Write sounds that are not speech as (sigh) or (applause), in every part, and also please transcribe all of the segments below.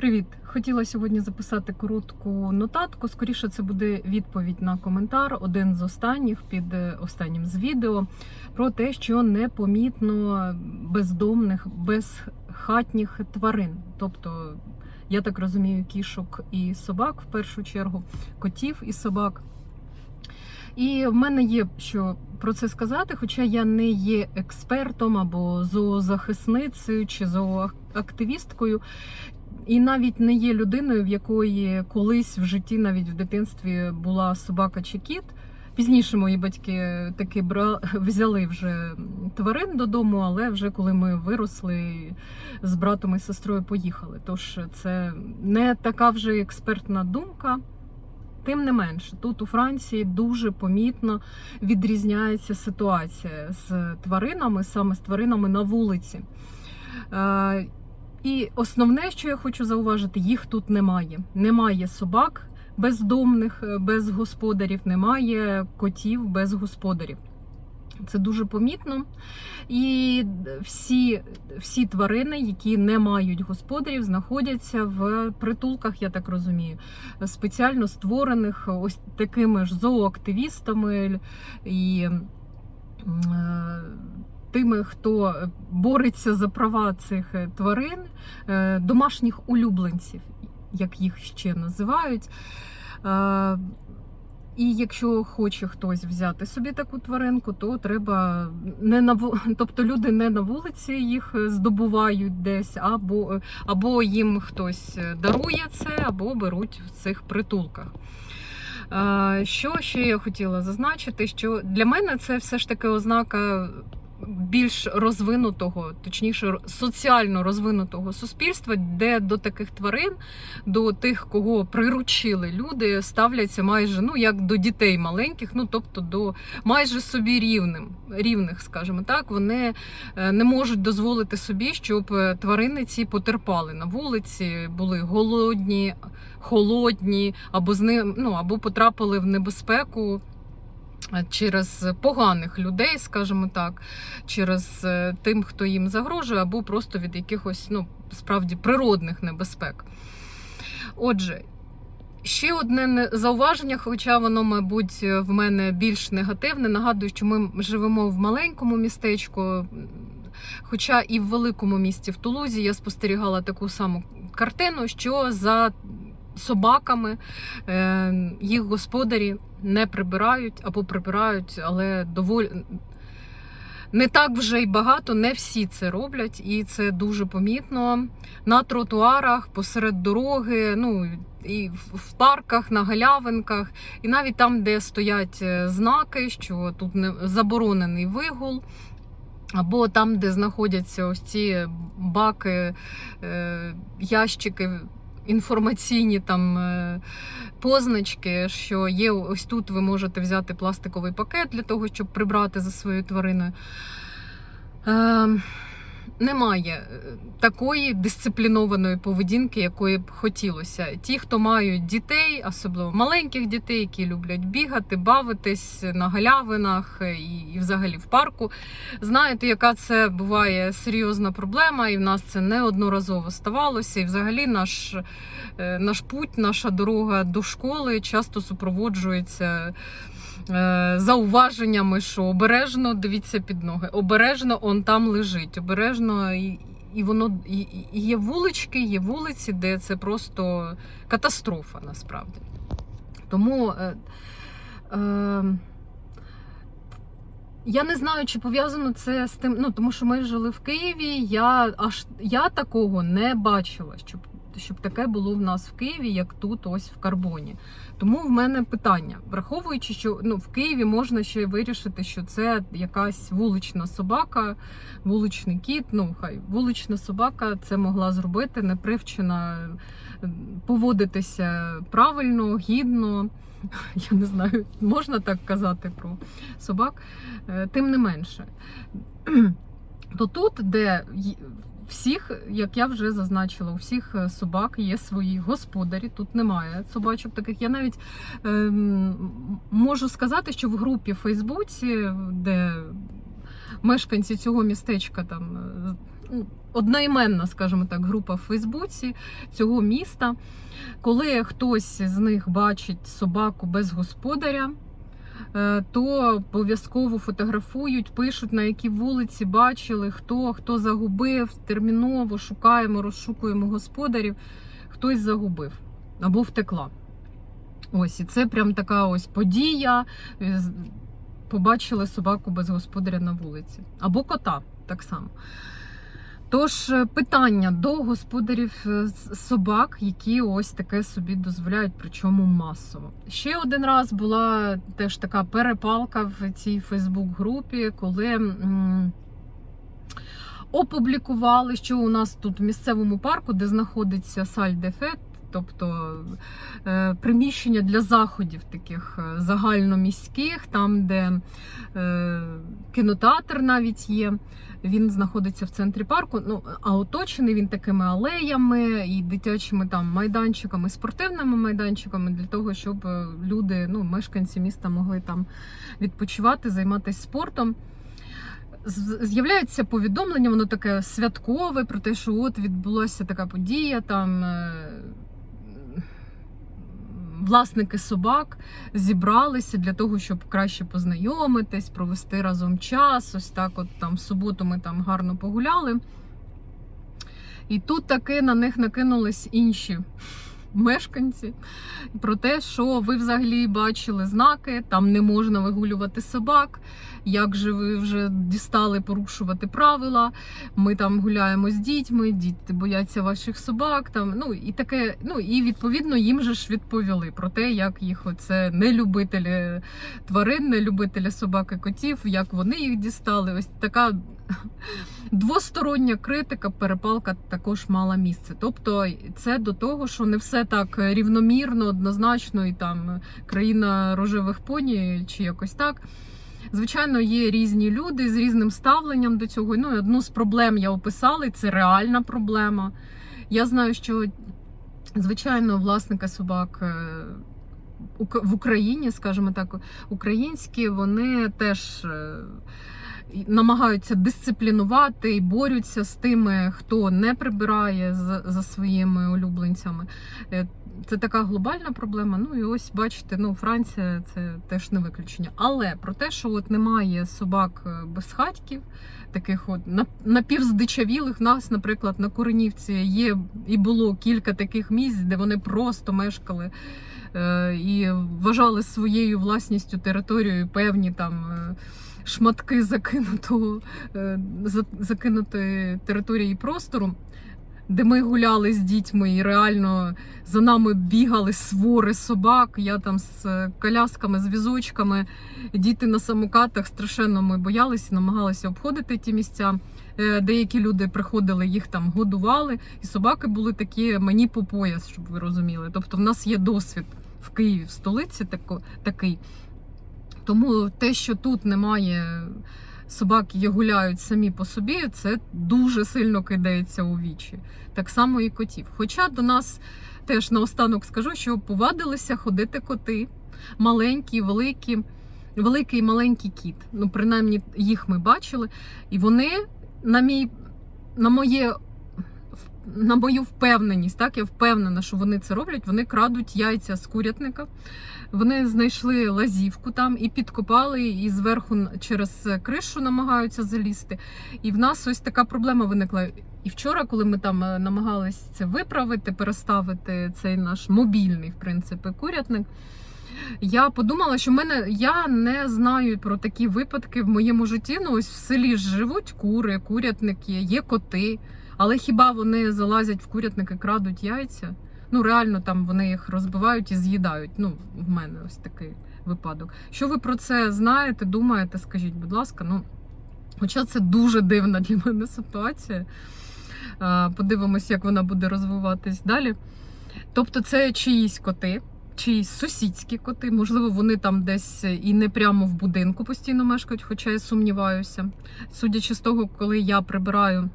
Привіт! Хотіла сьогодні записати коротку нотатку. Скоріше, це буде відповідь на коментар, один з останніх під е, останнім з відео про те, що непомітно бездомних, безхатніх тварин. Тобто, я так розумію, кішок і собак в першу чергу, котів і собак. І в мене є що про це сказати, хоча я не є експертом або зоозахисницею чи зооактивісткою, і навіть не є людиною, в якої колись в житті, навіть в дитинстві, була собака чи кіт. Пізніше мої батьки таки бра... (laughs) взяли вже тварин додому, але вже коли ми виросли з братом і сестрою поїхали. Тож це не така вже експертна думка. Тим не менше, тут у Франції дуже помітно відрізняється ситуація з тваринами, саме з тваринами на вулиці. І основне, що я хочу зауважити, їх тут немає. Немає собак бездомних, е, без господарів, немає котів без господарів. Це дуже помітно. І всі, всі тварини, які не мають господарів, знаходяться в притулках, я так розумію, спеціально створених ось такими ж зооактивістами і е, тими, хто бореться за права цих тварин, е, домашніх улюбленців, як їх ще називають. Е, і якщо хоче хтось взяти собі таку тваринку, то треба не на (laughs) тобто люди не на вулиці їх здобувають десь, або, або їм хтось дарує це, або беруть в цих притулках. Е, Що ще я хотіла зазначити? Що для мене це все ж таки ознака більш розвинутого, точніше, соціально розвинутого суспільства, де до таких тварин, до тих, кого приручили люди, ставляться майже ну як до дітей маленьких, ну тобто до майже собі рівним, рівних, скажімо так, вони е, не можуть дозволити собі, щоб е, тварини ці потерпали на вулиці, були голодні, холодні, або з ним, ну або потрапили в небезпеку. Через поганих людей, скажімо так, через е, тим, хто їм загрожує, або просто від якихось ну, справді природних небезпек. Отже, ще одне зауваження, хоча воно, мабуть, в мене більш негативне. Нагадую, що ми живемо в маленькому містечку. Хоча і в великому місті в Тулузі я спостерігала таку саму картину, що за собаками е, їх господарі не прибирають або прибирають, але доволі. Не так вже й багато, не всі це роблять, і це дуже помітно на тротуарах, посеред дороги, ну і в- парках, на галявинках, і навіть там, де стоять е, знаки, що тут не заборонений вигул. Або там, де знаходяться ось ці баки, е, ящики інформаційні там е, позначки, що є ось тут ви можете взяти пластиковий пакет для того, щоб прибрати за своєю твариною. Немає е, такої дисциплінованої поведінки, якої б хотілося. Ті, хто мають дітей, особливо маленьких дітей, які люблять бігати, бавитись на галявинах е, і, і взагалі в парку, знаєте, яка це буває серйозна проблема, і в нас це неодноразово ставалося. І взагалі наш, е, наш путь, наша дорога до школи часто супроводжується. Е, Зауваженнями, що обережно дивіться під ноги, обережно он там лежить, обережно і, і воно і, і є вулички, є вулиці, де це просто катастрофа насправді. Тому е, е, я не знаю, чи пов'язано це з тим. Ну тому що ми жили в Києві. Я аж я такого не бачила, щоб, щоб таке було в нас в Києві, як тут, ось в Карбоні. Тому в мене питання, враховуючи, що ну в Києві можна ще вирішити, що це якась вулична собака, вуличний кіт. Ну хай вулична собака це могла зробити, не привчена е, поводитися правильно, гідно. (laughs) Я не знаю, можна так казати про собак. Е, Тим не менше, (clears throat) то тут, де всіх, як я вже зазначила, у всіх е, собак є свої господарі. Тут немає собачок таких. Я навіть ем, можу сказати, що в групі Фейсбуці, де мешканці цього містечка там. е, одноіменна, скажімо так, група в Фейсбуці цього міста. Коли хтось з них бачить собаку без господаря, е, то обов'язково фотографують, пишуть, на якій вулиці бачили, хто, хто загубив, терміново шукаємо, розшукуємо господарів, хтось загубив або втекла. Ось, і це прям така ось подія. е, Побачили собаку без господаря на вулиці. Або кота так само. Тож е, питання до господарів е, собак, які ось таке собі дозволяють, причому масово. Ще один раз була теж така перепалка в цій Фейсбук-групі, коли. Опублікували, що у нас тут в місцевому парку, де знаходиться Саль-де-Фет, тобто е, приміщення для заходів таких е, загальноміських, там, де е, кінотеатр навіть є. Він знаходиться в центрі парку. Ну а оточений він такими алеями і дитячими там майданчиками, спортивними майданчиками для того, щоб люди, ну мешканці міста, могли там відпочивати, займатися спортом. З'являється повідомлення, воно таке святкове про те, що от відбулася така подія. Там власники собак зібралися для того, щоб краще познайомитись, провести разом час. Ось так, от там в суботу ми там гарно погуляли. І тут таки на них накинулись інші мешканці про те, що ви взагалі бачили знаки, там не можна вигулювати собак. Як же ви вже дістали порушувати правила? Ми там гуляємо з дітьми, діти бояться ваших собак. Там ну і таке. Ну і відповідно їм же ж відповіли про те, як їх оце не любителі тварин, не любителі собак і котів, як вони їх дістали. Ось така двостороння критика, перепалка також мала місце. Тобто, це до того, що не все так рівномірно, однозначно, і там країна рожевих поні чи якось так. Звичайно, є різні люди з різним ставленням до цього. Ну, і одну з проблем я описала, і це реальна проблема. Я знаю, що, звичайно, власника собак е, в Україні, скажімо так, українські, вони теж е, намагаються дисциплінувати і борються з тими, хто не прибирає за, своїми улюбленцями. Е, Це така глобальна проблема. Ну і ось бачите, ну Франція це теж не виключення. Але про те, що от немає собак е, безхатьків, таких от напівздичавілих, В нас, наприклад, на Куренівці є і було кілька таких місць, де вони просто мешкали е, і вважали своєю власністю територією певні там. Шматки закинутого е, закинутої території простору, де ми гуляли з дітьми, і реально за нами бігали свори собак. Я там з е, колясками, з візочками, діти на самокатах страшенно ми боялися, намагалися обходити ті місця. Е, Деякі люди приходили, їх там годували, і собаки були такі мені по пояс, щоб ви розуміли. Тобто, в нас є досвід в Києві, в столиці тако, такий. Тому те, що тут немає собак, які гуляють самі по собі, це дуже сильно кидається у вічі. Так само і котів. Хоча до нас теж наостанок скажу, що повадилися ходити коти, маленькі, великі, великий маленький кіт. Ну, принаймні, їх ми бачили. І вони, на мій, на моє. На мою впевненість, так я впевнена, що вони це роблять. Вони крадуть яйця з курятника. Вони знайшли лазівку там і підкопали, і зверху через кришу намагаються залізти. І в нас ось така проблема виникла. І вчора, коли ми там е, намагались це виправити, переставити цей наш мобільний, в принципі, курятник. Я подумала, що в мене я не знаю про такі випадки в моєму житті. Ну, ось в селі живуть кури, курятники, є коти. Але хіба вони залазять в курятник і крадуть яйця? Ну, реально там вони їх розбивають і з'їдають. Ну, в мене ось такий випадок. Що ви про це знаєте, думаєте, скажіть, будь ласка. Ну, хоча це дуже дивна для мене ситуація. Подивимось, як вона буде розвиватись далі. Тобто, це чиїсь коти, чиїсь сусідські коти. Можливо, вони там десь і не прямо в будинку постійно мешкають, хоча я сумніваюся. Судячи з того, коли я прибираю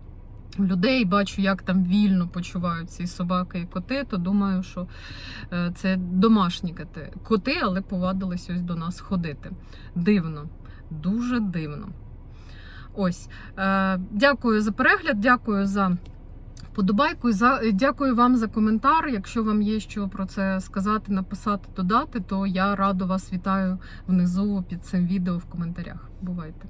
людей, бачу, як там вільно почуваються і собаки, і коти, то думаю, що е, це домашні коти, коти, але повадились ось до нас ходити. Дивно, дуже дивно. Ось. Е, Дякую за перегляд, дякую за вподобайку. За дякую вам за коментар. Якщо вам є що про це сказати, написати, додати, то я радо вас вітаю внизу під цим відео в коментарях. Бувайте!